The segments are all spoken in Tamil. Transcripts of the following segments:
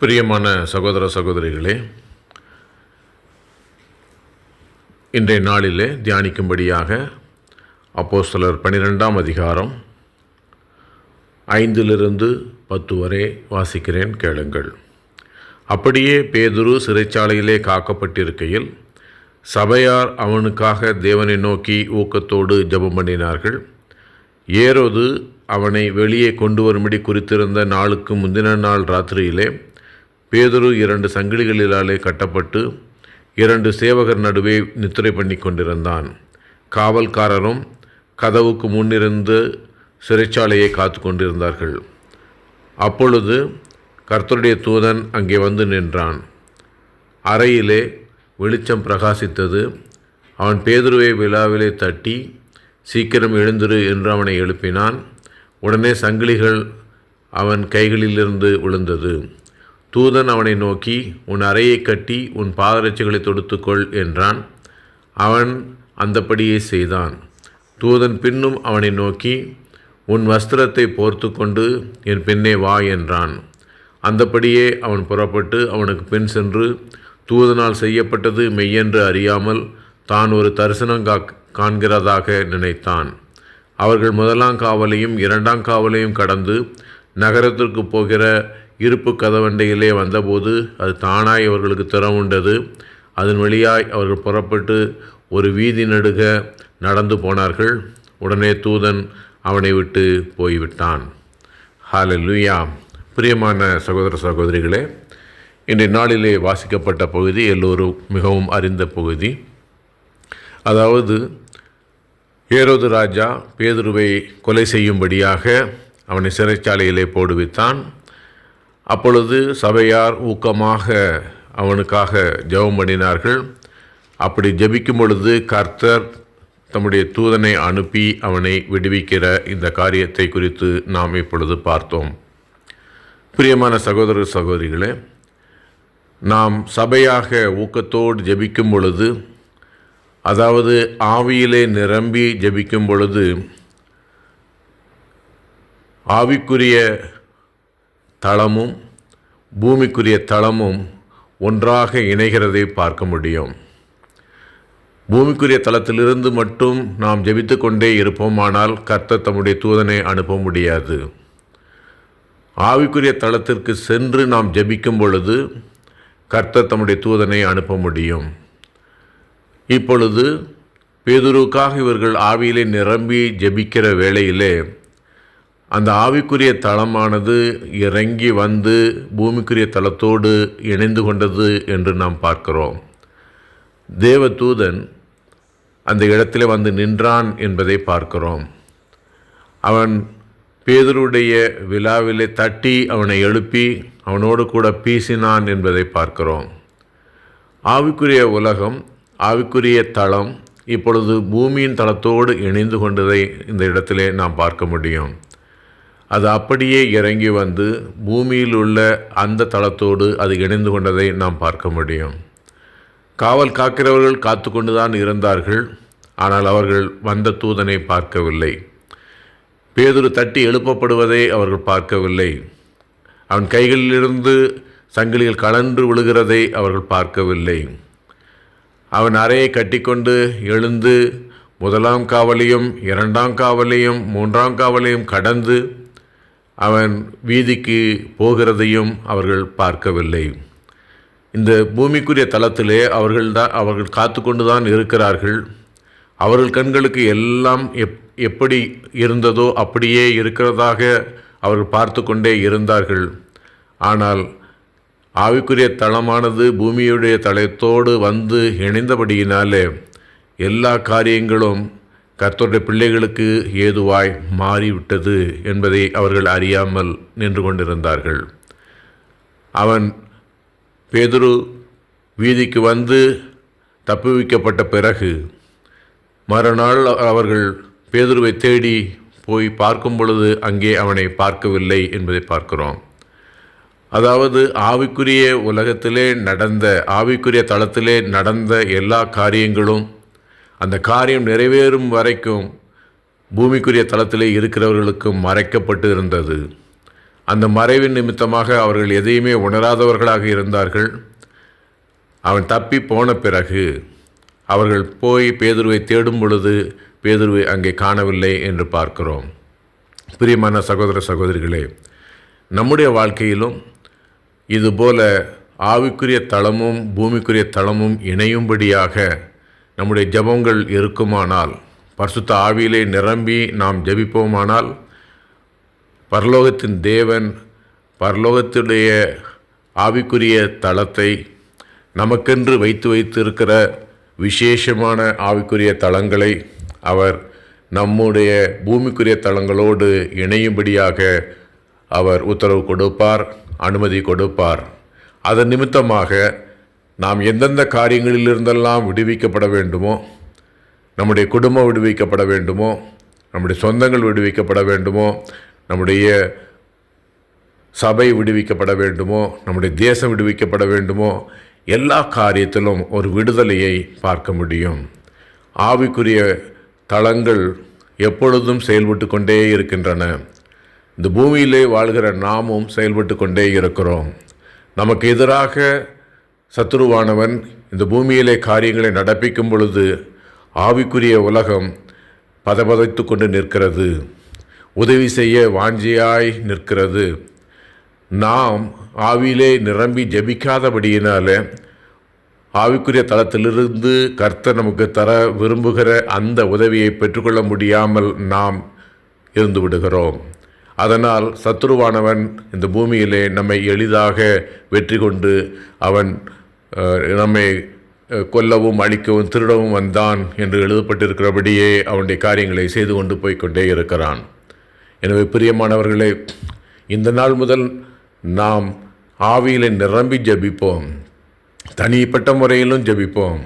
பிரியமான சகோதர சகோதரிகளே இன்றைய நாளிலே தியானிக்கும்படியாக அப்போஸ்தலர் பன்னிரெண்டாம் அதிகாரம் ஐந்திலிருந்து பத்து வரை வாசிக்கிறேன் கேளுங்கள். அப்படியே பேதுரு சிறைச்சாலையிலே காக்கப்பட்டிருக்கையில் சபையார் அவனுக்காக தேவனை நோக்கி ஊக்கத்தோடு ஜெபம் பண்ணினார்கள். ஏரோது அவனை வெளியே கொண்டு வரும்படி குறித்திருந்த நாளுக்கு முந்தின நாள் ராத்திரியிலே பேதுரு இரண்டு சங்கிலிகளிலாலே கட்டப்பட்டு இரண்டு சேவகர் நடுவே நித்திரை பண்ணி கொண்டிருந்தான். காவல்காரரும் கதவுக்கு முன்னிருந்து சிறைச்சாலையை காத்து கொண்டிருந்தார்கள். அப்பொழுது கர்த்தருடைய தூதன் அங்கே வந்து நின்றான். அறையிலே வெளிச்சம் பிரகாசித்தது. அவன் பேதுருவை விழாவிலே தட்டி சீக்கிரம் எழுந்திரு என்று அவனை எழுப்பினான். உடனே சங்கிலிகள் அவன் கைகளிலிருந்து விழுந்தது. தூதன் அவனை நோக்கி உன் அறையை கட்டி உன் பாதரட்சிகளை தொடுத்துக்கொள் என்றான். அவன் அந்தப்படியே செய்தான். தூதன் பின்னும் அவனை நோக்கி உன் வஸ்திரத்தை போர்த்து கொண்டு என் பின்னே வா என்றான். அந்தப்படியே அவன் புறப்பட்டு அவனுக்கு பின் சென்று தூதனால் செய்யப்பட்டது மெய்யென்று அறியாமல் தான் ஒரு தரிசனம் கா காண்கிறதாக நினைத்தான். அவர்கள் முதலாம் காவலையும் இரண்டாம் காவலையும் கடந்து நகரத்திற்கு போகிற இருப்பு கதவண்டையிலே வந்தபோது அது தானாய் அவர்களுக்கு திறவுண்டது அதன் வழியாய் அவர்கள் புறப்பட்டு ஒரு வீதி நடுக நடந்து போனார்கள். உடனே தூதன் அவனை விட்டு போய்விட்டான். ஹalleluya. பிரியமான சகோதர சகோதரிகளே இன்றைய நாளிலே வாசிக்கப்பட்ட பகுதி எல்லோரும் மிகவும் அறிந்த பகுதி. அதாவது ஏரோது ராஜா பேதுருவை கொலை செய்யும்படியாக அவனை சிறைச்சாலையிலே போடுவித்தான். அப்பொழுது சபையார் ஊக்கமாக அவனுக்காக ஜெபம் பண்ணினார்கள். அப்படி ஜபிக்கும் பொழுது கர்த்தர் தம்முடைய தூதனை அனுப்பி அவனை விடுவிக்கிற இந்த காரியத்தை குறித்து நாம் இப்பொழுது பார்த்தோம். பிரியமான சகோதர சகோதரிகளே நாம் சபையாக ஊக்கத்தோடு ஜபிக்கும் பொழுது அதாவது ஆவியிலே நிரம்பி ஜபிக்கும் பொழுது ஆவிக்குரிய தளமும் பூமிக்குரிய தளமும் ஒன்றாக இணைகிறதை பார்க்க முடியும். பூமிக்குரிய தளத்திலிருந்து மட்டும் நாம் ஜெபித்து கொண்டே இருப்போமானால் கர்த்தர் தம்முடைய தூதனை அனுப்ப முடியாது. ஆவிக்குரிய தளத்திற்கு சென்று நாம் ஜெபிக்கும் பொழுது கர்த்தர் தம்முடைய தூதனை அனுப்ப முடியும். இப்பொழுது பேதுருக்காக இவர்கள் ஆவியிலே நிரம்பி ஜெபிக்கிற வேளையிலே அந்த ஆவிக்குரிய தளமானது இறங்கி வந்து பூமிக்குரிய தளத்தோடு இணைந்து கொண்டது என்று நாம் பார்க்கிறோம். தேவதூதன் அந்த இடத்தில் வந்து நின்றான் என்பதை பார்க்கிறோம். அவன் பேதருடைய விழாவிலே தட்டி அவனை எழுப்பி அவனோடு கூட பேசினான் என்பதை பார்க்கிறோம். ஆவிக்குரிய உலகம் ஆவிக்குரிய தளம் இப்பொழுது பூமியின் தளத்தோடு இணைந்து கொண்டதை இந்த இடத்திலே நாம் பார்க்க முடியும். அது அப்படியே இறங்கி வந்து பூமியில் உள்ள அந்த தளத்தோடு அது இணைந்து கொண்டதை நாம் பார்க்க முடியும். காவல் காக்கிறவர்கள் காத்து கொண்டுதான் இருந்தார்கள். ஆனால் அவர்கள் வந்த தூதனை பார்க்கவில்லை. பேதுரு தட்டி எழுப்பப்படுவதை அவர்கள் பார்க்கவில்லை. அவன் கைகளிலிருந்து சங்கிலியில் கலன்று விழுகிறதை அவர்கள் பார்க்கவில்லை. அவன் அறையை கட்டிக்கொண்டு எழுந்து முதலாம் காவலையும் இரண்டாம் காவலையும் மூன்றாம் காவலையும் கடந்து அவன் வீதிக்கு போகிறதையும் அவர்கள் பார்க்கவில்லை. இந்த பூமிக்குரிய தளத்திலே அவர்கள் தான் அவர்கள் காத்து கொண்டு தான் இருக்கிறார்கள். அவர்கள் கண்களுக்கு எல்லாம் எப் எப்படி இருந்ததோ அப்படியே இருக்கிறதாக அவர்கள் பார்த்து கொண்டே இருந்தார்கள். ஆனால் ஆவிக்குரிய தளமானது பூமியுடைய தளத்தோடு வந்து இணைந்தபடியினாலே எல்லா காரியங்களும் கர்த்தருடைய பிள்ளைகளுக்கு ஏதுவாய் மாறிவிட்டது என்பதை அவர்கள் அறியாமல் நின்று கொண்டிருந்தார்கள். அவன் பேதுரு வீதிக்கு வந்து தப்புவிக்கப்பட்ட பிறகு மறுநாள் அவர்கள் பேதுருவை தேடி போய் பார்க்கும் பொழுது அங்கே அவனை பார்க்கவில்லை என்பதை பார்க்கிறோம். அதாவது ஆவிக்குரிய உலகத்திலே நடந்த ஆவிக்குரிய தளத்திலே நடந்த எல்லா காரியங்களும் அந்த காரியம் நிறைவேறும் வரைக்கும் பூமிக்குரிய தளத்திலே இருக்கிறவர்களுக்கும் மறைக்கப்பட்டு இருந்தது. அந்த மறைவின் நிமித்தமாக அவர்கள் எதையுமே உணராதவர்களாக இருந்தார்கள். அவன் தப்பி போன பிறகு அவர்கள் போய் பேதுருவை தேடும் பொழுது பேதுருவை அங்கே காணவில்லை என்று பார்க்கிறோம். பிரியமான சகோதர சகோதரிகளே நம்முடைய வாழ்க்கையிலும் இதுபோல ஆவிக்குரிய தளமும் பூமிக்குரிய தளமும் இணையும்படியாக நம்முடைய ஜெபங்கள் இருக்குமானால் பரிசுத்த ஆவியிலே நிரம்பி நாம் ஜெபிப்போமானால் பரலோகத்தின் தேவன் பரலோகத்துடைய ஆவிக்குரிய தளத்தை நமக்கென்று வைத்து வைத்திருக்கிற விசேஷமான ஆவிக்குரிய தளங்களை அவர் நம்முடைய பூமிக்குரிய தளங்களோடு இணையும்படியாக அவர் உத்தரவு கொடுப்பார் அனுமதி கொடுப்பார். அதன் நிமித்தமாக நாம் எந்தெந்த காரியங்களிலிருந்தெல்லாம் விடுவிக்கப்பட வேண்டுமோ நம்முடைய குடும்பம் விடுவிக்கப்பட வேண்டுமோ நம்முடைய சொந்தங்கள் விடுவிக்கப்பட வேண்டுமோ நம்முடைய சபை விடுவிக்கப்பட வேண்டுமோ நம்முடைய தேசம் விடுவிக்கப்பட வேண்டுமோ எல்லா காரியத்திலும் ஒரு விடுதலையை பார்க்க முடியும். ஆவிக்குரிய தளங்கள் எப்பொழுதும் செயல்பட்டு கொண்டே இருக்கின்றன. இந்த பூமியிலே வாழ்கிற நாமும் செயல்பட்டு கொண்டே இருக்கிறோம். நமக்கு எதிராக சத்துருவானவன் இந்த பூமியிலே காரியங்களை நடப்பிக்கும் பொழுது ஆவிக்குரிய உலகம் பதபதைத்து கொண்டு நிற்கிறது. உதவி செய்ய வாஞ்சியாய் நிற்கிறது. நாம் ஆவியிலே நிரம்பி ஜெபிக்காதபடியினால ஆவிக்குரிய தளத்திலிருந்து கர்த்தர் நமக்கு தர விரும்புகிற அந்த உதவியை பெற்றுக்கொள்ள முடியாமல் நாம் இருந்து விடுகிறோம். அதனால் சத்துருவானவன் இந்த பூமியிலே நம்மை எளிதாக வெற்றி கொண்டு அவன் நம்மை கொல்லவும் அழிக்கவும் திருடவும் வந்தான் என்று எழுதப்பட்டிருக்கிறபடியே அவனுடைய காரியங்களை செய்து கொண்டு போய்க்கொண்டே இருக்கிறான். எனவே பிரியமானவர்களே இந்த நாள் முதல் நாம் ஆவியில் நிரம்பி ஜெபிப்போம். தனிப்பட்ட முறையிலும் ஜெபிப்போம்.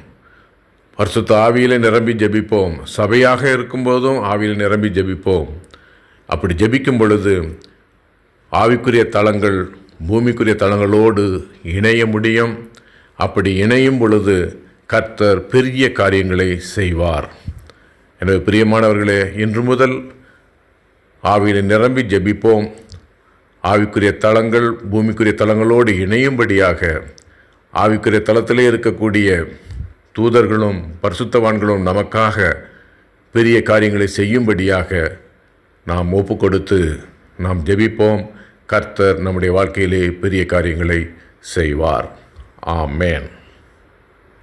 பரிசுத்த ஆவியில் நிரம்பி ஜெபிப்போம். சபையாக இருக்கும்போதும் ஆவியில் நிரம்பி ஜெபிப்போம். அப்படி ஜபிக்கும் பொழுது ஆவிக்குரிய தளங்கள் பூமிக்குரிய தளங்களோடு இணைய முடியும். அப்படி இணையும் பொழுது கர்த்தர் பெரிய காரியங்களை செய்வார். எனவே பிரியமானவர்களே இன்று முதல் ஆவியினை நிரம்பி ஜெபிப்போம். ஆவிக்குரிய தளங்கள் பூமிக்குரிய தளங்களோடு இணையும்படியாக ஆவிக்குரிய தளத்திலே இருக்கக்கூடிய தூதர்களும் பரிசுத்தவான்களும் நமக்காக பெரிய காரியங்களை செய்யும்படியாக நாம் ஒப்பு கொடுத்து நாம் ஜெபிப்போம். கர்த்தர் நம்முடைய வாழ்க்கையிலே பெரிய காரியங்களை செய்வார். Amen.